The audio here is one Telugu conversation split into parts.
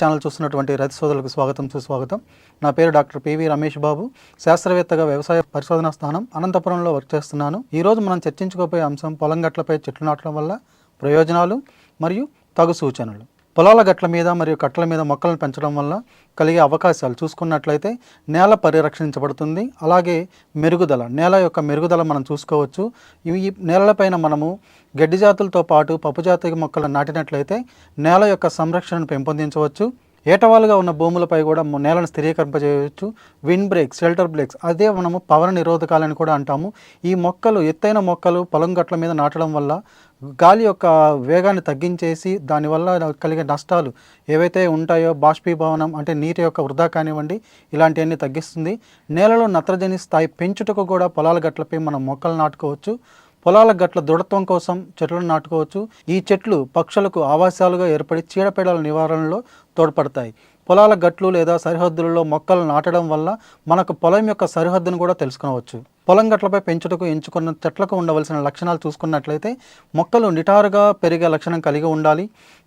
ఛానల్ చూస్తున్నటువంటి రైతు సోదరులకు స్వాగతం సుస్వాగతం. నా పేరు డాక్టర్ పివి రమేష్ బాబు శాస్త్రవేత్తగా వ్యవసాయ పరిశోధనా స్థానం అనంతపురంలో వర్క్ చేస్తున్నాను. ఈరోజు మనం చర్చించుకోబోయే అంశం పొలం గట్లపై చెట్లు నాటడం వల్ల ప్రయోజనాలు మరియు తగు సూచనలు. పొలాల గట్ల మీద మరియు కట్టల మీద మొక్కలను పెంచడం వల్ల కలిగే అవకాశాలు చూసుకున్నట్లయితే నేల పరిరక్షించబడుతుంది. అలాగే మెరుగుదల నేల యొక్క మెరుగుదల మనం చూసుకోవచ్చు. ఈ నేలలపైన మనము గడ్డి జాతులతో పాటు పప్పు జాతి మొక్కలు నాటినట్లయితే నేల యొక్క సంరక్షణను పెంపొందించవచ్చు. ఏటవాలుగా ఉన్న భూములపై కూడా నేలను స్థిరీకరింపజేయవచ్చు. విండ్ బ్రేక్స్ షెల్టర్ బ్రేక్స్ అదే మనము పవన నిరోధకాలని కూడా అంటాము. ఈ మొక్కలు ఎత్తైన మొక్కలు పొలం గట్ల మీద నాటడం వల్ల గాలి యొక్క వేగాన్ని తగ్గించేసి దానివల్ల కలిగే నష్టాలు ఏవైతే ఉంటాయో బాష్పీభవనం అంటే నీటి యొక్క వృధా కానివ్వండి ఇలాంటివన్నీ తగ్గిస్తుంది. నేలలో నత్రజని స్థాయి పెంచుటకు కూడా పొలాల గట్లపై మనం మొక్కలు నాటుకోవచ్చు. పొలాల గట్ల దృఢత్వం కోసం చెట్లను నాటుకోవచ్చు. ఈ చెట్లు పక్షులకు ఆవాసాలుగా ఏర్పడి చీడపీడల నివారణలో తోడ్పడతాయి. పొలాల గట్లు లేదా సరిహద్దులలో మొక్కలు నాటడం వల్ల మనకు పొలం యొక్క సరిహద్దును కూడా తెలుసుకోవచ్చు పొలం గట్లపై పెంచుటకు ఎంచుకున్న చెట్లకు ఉండవలసిన లక్షణాలు చూసుకున్నట్లయితే మొక్కలు నిటారుగా పెరిగే లక్షణం కలిగి ఉండాలి.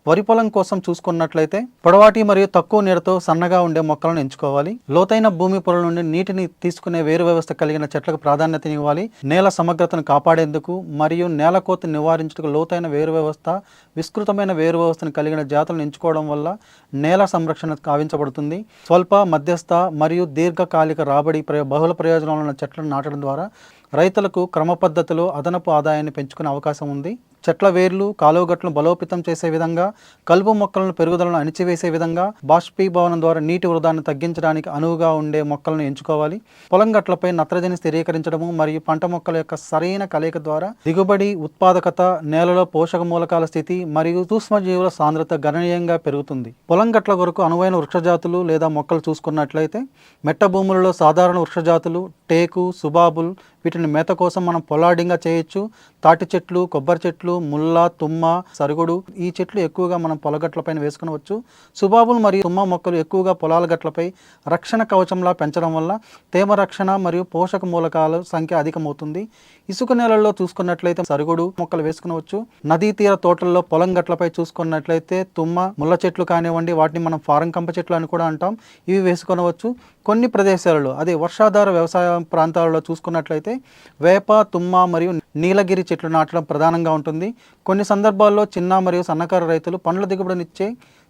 వరి పొలం కోసం చూసుకున్నట్లయితే పొడవాటి మరియు తక్కువ నీడతో సన్నగా ఉండే మొక్కలను ఎంచుకోవాలి. లోతైన భూమి పొర నుండి నీటిని తీసుకునే వేరు వ్యవస్థ కలిగిన చెట్లకు ప్రాధాన్యతనివ్వాలి నేల సమగ్రతను కాపాడేందుకు మరియు నేల కోత నివారించుటకు లోతైన వేరు వ్యవస్థ విస్తృతమైన వేరు వ్యవస్థను కలిగిన జాతులను ఎంచుకోవడం వల్ల నేల సంరక్షణ కావించబడుతుంది. స్వల్ప మధ్యస్థ మరియు దీర్ఘకాలిక రాబడి బహుళ ప్రయోజనాలు ఉన్న చెట్లను నాటడం ద్వారా రైతులకు క్రమ పద్ధతిలో అదనపు ఆదాయాన్ని పెంచుకునే అవకాశం ఉంది. చెట్ల వేర్లు కాలువగట్లను బలోపేతం చేసే విధంగా కలుపు మొక్కలను పెరుగుదలను అణిచివేసే విధంగా బాష్పీభవనం ద్వారా నీటి వృధాన్ని తగ్గించడానికి అనువుగా ఉండే మొక్కలను ఎంచుకోవాలి. పొలం గట్లపై నత్రజని స్థిరీకరించడము మరియు పంట మొక్కల యొక్క సరైన కలయిక ద్వారా దిగుబడి ఉత్పాదకత నేలలో పోషక మూలకాల స్థితి మరియు సూక్ష్మజీవుల సాంద్రత గణనీయంగా పెరుగుతుంది. పొలం గట్ల కొరకు అనువైన వృక్షజాతులు లేదా మొక్కలు చూసుకున్నట్లయితే మెట్ట భూములలో సాధారణ వృక్షజాతులు టేకు సుబాబుల్ వీటిని మేత కోసం మనం పొలాడింగా చేయొచ్చు. తాటి చెట్లు కొబ్బరి చెట్లు ముల్ల తుమ్మ సరుగుడు ఈ చెట్లు ఎక్కువగా మనం పొలగట్లపైన వేసుకునవచ్చు. సుబాబులు మరియు తుమ్మ మొక్కలు ఎక్కువగా పొలాల గట్లపై రక్షణ కవచంలా పెంచడం వల్ల తేమ రక్షణ మరియు పోషక మూలకాల సంఖ్య అధికమవుతుంది. ఇసుక నేలల్లో చూసుకున్నట్లయితే సరుగుడు మొక్కలు వేసుకునవచ్చు. నదీ తీర తోటల్లో పొలం గట్లపై చూసుకున్నట్లయితే తుమ్మ ముళ్ళ చెట్లు కానివ్వండి వాటిని మనం ఫారం కంప చెట్లు అని కూడా అంటాం. ఇవి వేసుకొనవచ్చు. కొన్ని ప్రదేశాలలో అదే వర్షాధార వ్యవసాయ ప్రాంతాలలో చూసుకున్నట్లయితే వేప తుమ్మ మరియు నీలగిరి చెట్లు నాటడం ప్రధానంగా ఉంటుంది. కొన్ని సందర్భాల్లో చిన్న మరియు సన్నకారు రైతులు పండ్ల దిగుబడినిచ్చే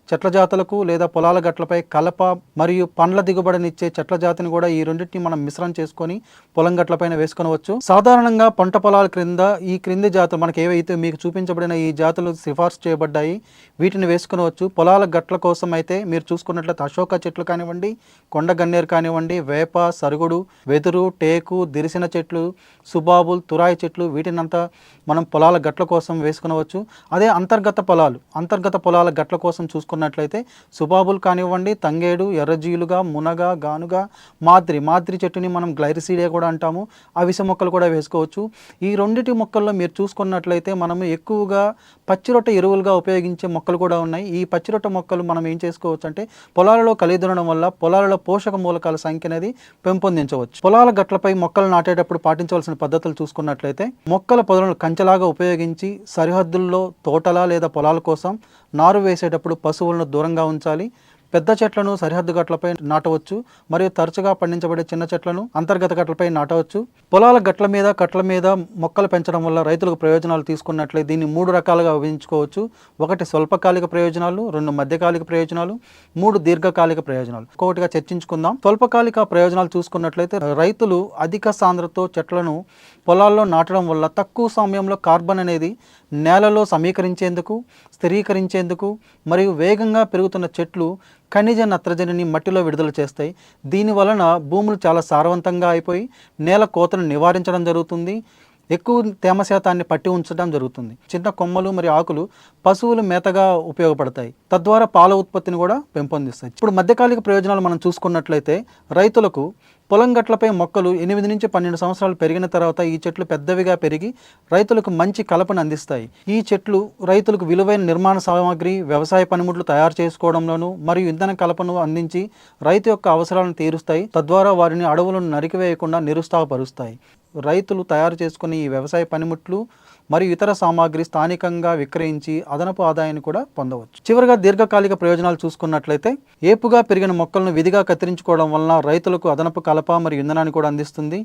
చెట్ల జాతులకు లేదా పొలాల గట్లపై కలప మరియు పండ్ల దిగుబడినిచ్చే చెట్ల జాతిని కూడా ఈ రెండింటిని మనం మిశ్రం చేసుకొని పొలం గట్లపైన వేసుకొనవచ్చు. సాధారణంగా పంట పొలాల క్రింద ఈ క్రింది జాతులు మనకి ఏవైతే మీకు చూపించబడిన ఈ జాతులు సిఫార్సు చేయబడ్డాయి వీటిని వేసుకొనవచ్చు. పొలాల గట్ల కోసం అయితే మీరు చూసుకున్నట్లయితే అశోక చెట్లు కానివ్వండి కొండ గన్నేరు కానివ్వండి వేప సరుగుడు వెదురు టేకు దిరిసిన చెట్లు సుబాబుల్ తురాయి చెట్లు వీటినంతా మనం పొలాల గట్ల కోసం వేసుకునవచ్చు. అదే అంతర్గత పొలాలు అంతర్గత పొలాల గట్ల కోసం చూసుకున్నట్లయితే సుబాబుల్ కానివ్వండి తంగేడు ఎర్రజీలుగా మునగ గానుగ మాద్రి మాద్రి చెట్టుని మనం గ్లైరిసీడియా కూడా అంటాము. అవిసె మొక్కలు కూడా వేసుకోవచ్చు. ఈ రెండిటి మొక్కల్లో మీరు చూసుకున్నట్లయితే మనము ఎక్కువగా పచ్చిరొట్ట ఎరువులుగా ఉపయోగించే మొక్కలు కూడా ఉన్నాయి. ఈ పచ్చిరొట్ట మొక్కలు మనం ఏం చేసుకోవచ్చు అంటే పొలాలలో కలిదునడం వల్ల పొలాలలో పోషక మూలకాల సంఖ్య అనేది పెంపొందించవచ్చు. పొలాల గట్లపై మొక్కలు నాటేటప్పుడు పాటించవలసిన పద్ధతులు చూసుకున్నట్లయితే మొక్కల పొదలను కంచెలాగా ఉపయోగించి సరిహద్దుల్లో తోటల లేదా పొలాల కోసం నారు వేసేటప్పుడు వస్తువులను దూరంగా ఉంచాలి. పెద్ద చెట్లను సరిహద్దు గట్లపై నాటవచ్చు మరియు తరచుగా పండించబడే చిన్న చెట్లను అంతర్గత గట్లపై నాటవచ్చు. పొలాల గట్ల మీద కట్ల మీద మొక్కలు పెంచడం వల్ల రైతులకు ప్రయోజనాలు తీసుకున్నట్లయితే దీన్ని మూడు రకాలుగా విభజించుకోవచ్చు. ఒకటి స్వల్పకాలిక ప్రయోజనాలు రెండు మధ్యకాలిక ప్రయోజనాలు మూడు దీర్ఘకాలిక ప్రయోజనాలు. ఇంకొకటిగా చర్చించుకుందాం. స్వల్పకాలిక ప్రయోజనాలు చూసుకున్నట్లయితే రైతులు అధిక సాంద్రతో చెట్లను పొలాల్లో నాటడం వల్ల తక్కువ సమయంలో కార్బన్ అనేది నేలలో సమీకరించేందుకు స్థిరీకరించేందుకు మరియు వేగంగా పెరుగుతున్న చెట్లు ఖనిజ నత్రజనిని మట్టిలో విడుదల చేస్తాయి. దీని వలన భూములు చాలా సారవంతంగా అయిపోయి నేల కోతను నివారించడం జరుగుతుంది. ఎక్కువ తేమ శాతాన్ని పట్టి ఉంచడం జరుగుతుంది. చిన్న కొమ్మలు మరియు ఆకులు పశువులు మేతగా ఉపయోగపడతాయి. తద్వారా పాల ఉత్పత్తిని కూడా పెంపొందిస్తాయి. ఇప్పుడు మధ్యకాలిక ప్రయోజనాలు మనం చూసుకున్నట్లయితే రైతులకు పొలం గట్లపై మొక్కలు ఎనిమిది నుంచి పన్నెండు సంవత్సరాలు పెరిగిన తర్వాత ఈ చెట్లు పెద్దవిగా పెరిగి రైతులకు మంచి కలపను అందిస్తాయి. ఈ చెట్లు రైతులకు విలువైన నిర్మాణ సామాగ్రి వ్యవసాయ పనిముట్లు తయారు చేసుకోవడంలోనూ మరియు ఇంధన కలపను అందించి రైతు యొక్క అవసరాలను తీరుస్తాయి. తద్వారా వారిని అడవులను నరికివేయకుండా నిరుత్సాహపరుస్తాయి. రైతులు తయారు చేసుకునే ఈ వ్యవసాయ పనిముట్లు మరియు ఇతర సామాగ్రి స్థానికంగా విక్రయించి అదనపు ఆదాయాన్ని కూడా పొందవచ్చు. చివరిగా దీర్ఘకాలిక ప్రయోజనాలు చూసుకున్నట్లయితే ఏపుగా పెరిగిన మొక్కలను విధిగా కత్తిరించుకోవడం వలన రైతులకు అదనపు కలప మరియు ఇంధనాన్ని కూడా అందిస్తుంది.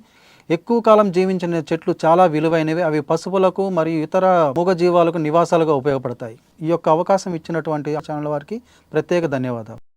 ఎక్కువ కాలం జీవించిన చెట్లు చాలా విలువైనవి. అవి పశువులకు మరియు ఇతర మూగజీవాలకు నివాసాలుగా ఉపయోగపడతాయి. ఈ యొక్క అవకాశం ఇచ్చినటువంటి ఛానల్ వారికి ప్రత్యేక ధన్యవాదాలు.